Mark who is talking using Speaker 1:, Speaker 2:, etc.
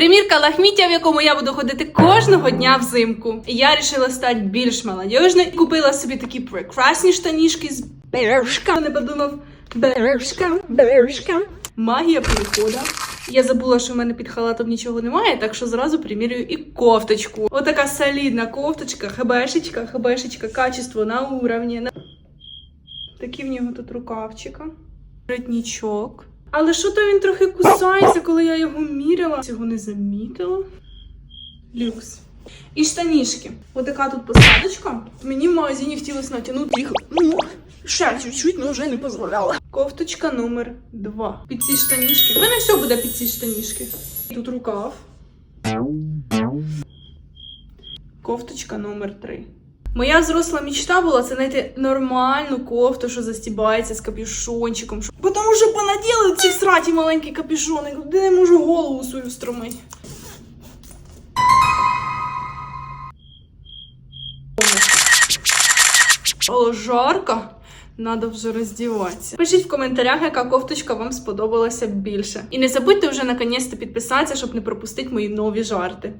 Speaker 1: Примірка лахміття, в якому я буду ходити кожного дня взимку. Я вирішила стати більш молодіжною. Купила собі такі прекрасні штанішки з бережка. Не подумав бережка, бережка. Магія переходу. Я забула, що в мене під халатом нічого немає, так що зразу примірюю і кофточку. Отака солідна кофточка, хебешечка, хебешечка, качество на уровні. Такі в нього тут рукавчика. Воротничок. Але що то він трохи кусається, коли я його міряла. Цього не замітила. Люкс. І штанішки. Отака тут посадочка. Мені в магазині хотілося натягнути їх. Ну, ще чуть-чуть, але вже не дозволяла. Кофточка номер 2. Під ці штанішки. Мене все буде під ці штанішки. Тут рукав. Кофточка номер 3. Моя взросла мечта була це знайти нормальну кофту, що застібається з капюшончиком. Що... Бо Тому що понаділи ці всраті маленькі капюшони, де не можу голову свою встромити. Але жарко. Надо вже роздіватися. Пишіть в коментарях, яка кофточка вам сподобалася більше. І не забудьте вже наконець підписатися, щоб не пропустити мої нові жарти.